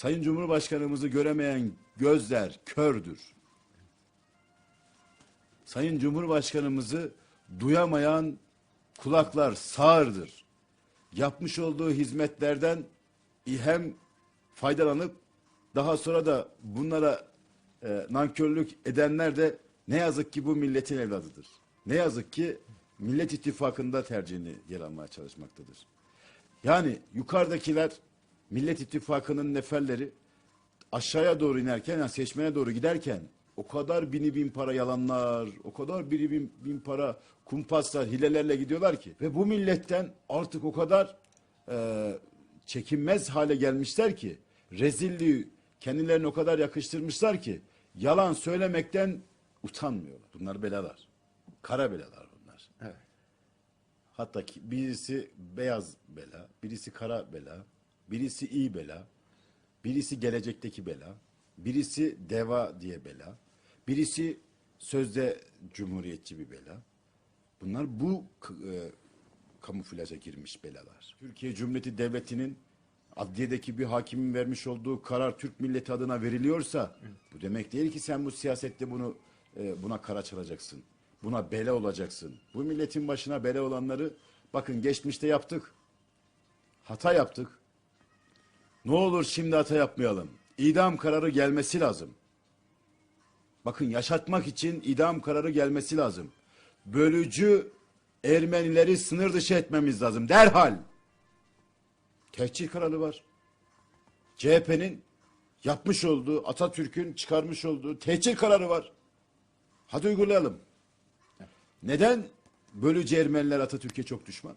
Sayın Cumhurbaşkanımızı göremeyen gözler kördür. Sayın Cumhurbaşkanımızı duyamayan kulaklar sağırdır. Yapmış olduğu hizmetlerden hem faydalanıp daha sonra da bunlara e, nankörlük edenler de ne yazık ki bu milletin evladıdır. Ne yazık ki Millet İttifakı'nda tercihini yer almaya çalışmaktadır. Yani yukarıdakiler Millet İttifakı'nın neferleri aşağıya doğru inerken yani seçmene doğru giderken o kadar bini bin para yalanlar, o kadar bini bin, bin para kumpaslar, hilelerle gidiyorlar ki ve bu milletten artık o kadar e, çekinmez hale gelmişler ki rezilliği kendilerine o kadar yakıştırmışlar ki yalan söylemekten utanmıyorlar. Bunlar belalar. Kara belalar bunlar. Evet. Hatta ki birisi beyaz bela, birisi kara bela, birisi iyi bela, birisi gelecekteki bela, birisi deva diye bela, birisi sözde cumhuriyetçi bir bela. Bunlar bu e, kamuflaja girmiş belalar. Türkiye Cumhuriyeti Devleti'nin adliyedeki bir hakimin vermiş olduğu karar Türk milleti adına veriliyorsa bu demek değil ki sen bu siyasette bunu e, buna kara çalacaksın. Buna bela olacaksın. Bu milletin başına bela olanları bakın geçmişte yaptık. Hata yaptık. Ne olur şimdi hata yapmayalım. İdam kararı gelmesi lazım. Bakın yaşatmak için idam kararı gelmesi lazım. Bölücü Ermenileri sınır dışı etmemiz lazım. Derhal. Tehcir kararı var. CHP'nin yapmış olduğu, Atatürk'ün çıkarmış olduğu tehcir kararı var. Hadi uygulayalım. Neden bölücü Ermeniler Atatürk'e çok düşman?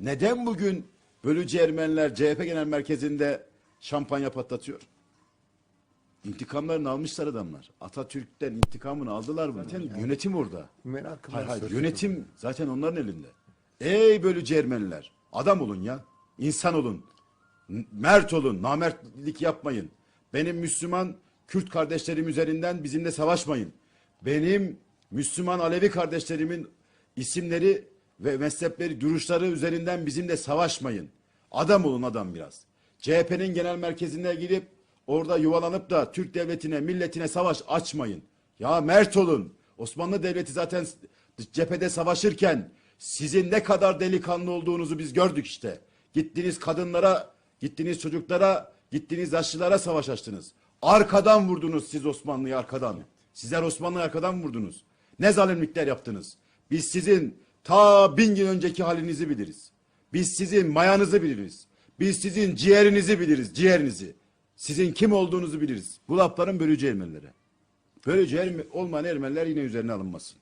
Neden bugün bölücü Ermeniler CHP Genel Merkezi'nde şampanya patlatıyor? İntikamlarını almışlar adamlar. Atatürk'ten intikamını aldılar mı? Zaten yönetim orada. Merakım Hayır hayır yönetim zaten onların elinde. Ey bölücü Ermeniler adam olun ya. insan olun. Mert olun. Namertlik yapmayın. Benim Müslüman Kürt kardeşlerim üzerinden bizimle savaşmayın. Benim Müslüman Alevi kardeşlerimin isimleri ve mezhepleri, duruşları üzerinden bizimle savaşmayın. Adam olun adam biraz. CHP'nin genel merkezine gidip orada yuvalanıp da Türk devletine, milletine savaş açmayın. Ya mert olun. Osmanlı Devleti zaten cephede savaşırken sizin ne kadar delikanlı olduğunuzu biz gördük işte. Gittiniz kadınlara, gittiniz çocuklara, gittiniz yaşlılara savaş açtınız. Arkadan vurdunuz siz Osmanlı'yı arkadan. Sizler Osmanlı'yı arkadan vurdunuz. Ne zalimlikler yaptınız. Biz sizin ta bin yıl önceki halinizi biliriz. Biz sizin mayanızı biliriz. Biz sizin ciğerinizi biliriz, ciğerinizi. Sizin kim olduğunuzu biliriz. Bu lafların bölücü Ermenilere. Bölücü Erme- olmayan Ermeniler yine üzerine alınmasın.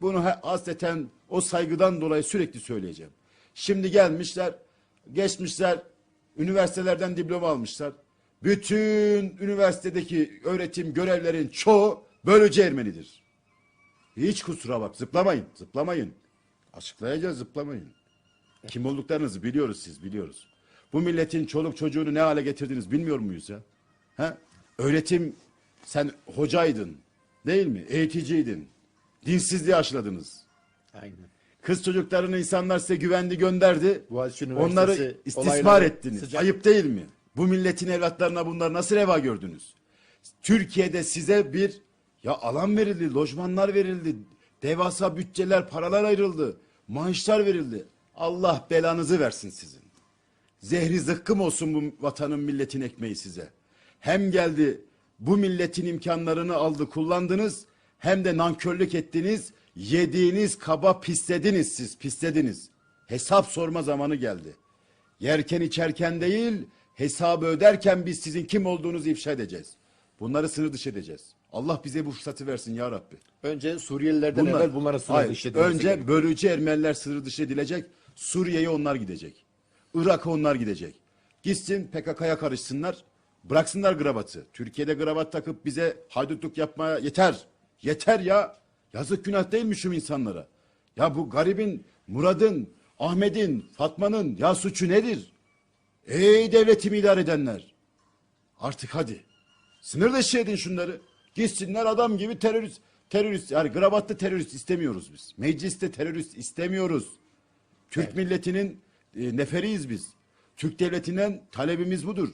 Bunu hasreten o saygıdan dolayı sürekli söyleyeceğim. Şimdi gelmişler, geçmişler, üniversitelerden diploma almışlar. Bütün üniversitedeki öğretim görevlerin çoğu bölücü Ermenidir. Hiç kusura bak, zıplamayın, zıplamayın. Açıklayacağız, zıplamayın. Kim olduklarınızı biliyoruz siz, biliyoruz. Bu milletin çoluk çocuğunu ne hale getirdiniz bilmiyor muyuz ya? Ha? Öğretim, sen hocaydın, değil mi? Eğiticiydin. Dinsizliği aşıladınız. Aynen. Kız çocuklarını insanlar size güvendi gönderdi. Onları istismar ettiniz. sıcak- Ayıp değil mi? Bu milletin evlatlarına bunlar nasıl reva gördünüz? Türkiye'de size bir ya alan verildi, lojmanlar verildi, devasa bütçeler, paralar ayrıldı, maaşlar verildi. Allah belanızı versin sizin. Zehri zıkkım olsun bu vatanın milletin ekmeği size. Hem geldi bu milletin imkanlarını aldı kullandınız hem de nankörlük ettiniz. Yediğiniz kaba pislediniz siz pislediniz. Hesap sorma zamanı geldi. Yerken içerken değil hesabı öderken biz sizin kim olduğunuzu ifşa edeceğiz. Bunları sınır dışı edeceğiz. Allah bize bu fırsatı versin ya Rabbi. Önce Suriyelilerden evvel bunlara sınır Hayır, dışı edilmesi Önce gerekiyor. bölücü Ermeniler sınır dışı edilecek. Suriye'ye onlar gidecek. Irak'a onlar gidecek. Gitsin PKK'ya karışsınlar. Bıraksınlar kravatı. Türkiye'de kravat takıp bize haydutluk yapmaya yeter. Yeter ya. Yazık günah değil mi şu insanlara? Ya bu garibin, Murad'ın, Ahmet'in, Fatma'nın ya suçu nedir? Ey devletimi idare edenler. Artık hadi. Sınır dışı edin şunları. Gitsinler adam gibi terörist. Terörist yani kravatlı terörist istemiyoruz biz. Mecliste terörist istemiyoruz. Türk milletinin e, neferiyiz biz. Türk devletinden talebimiz budur.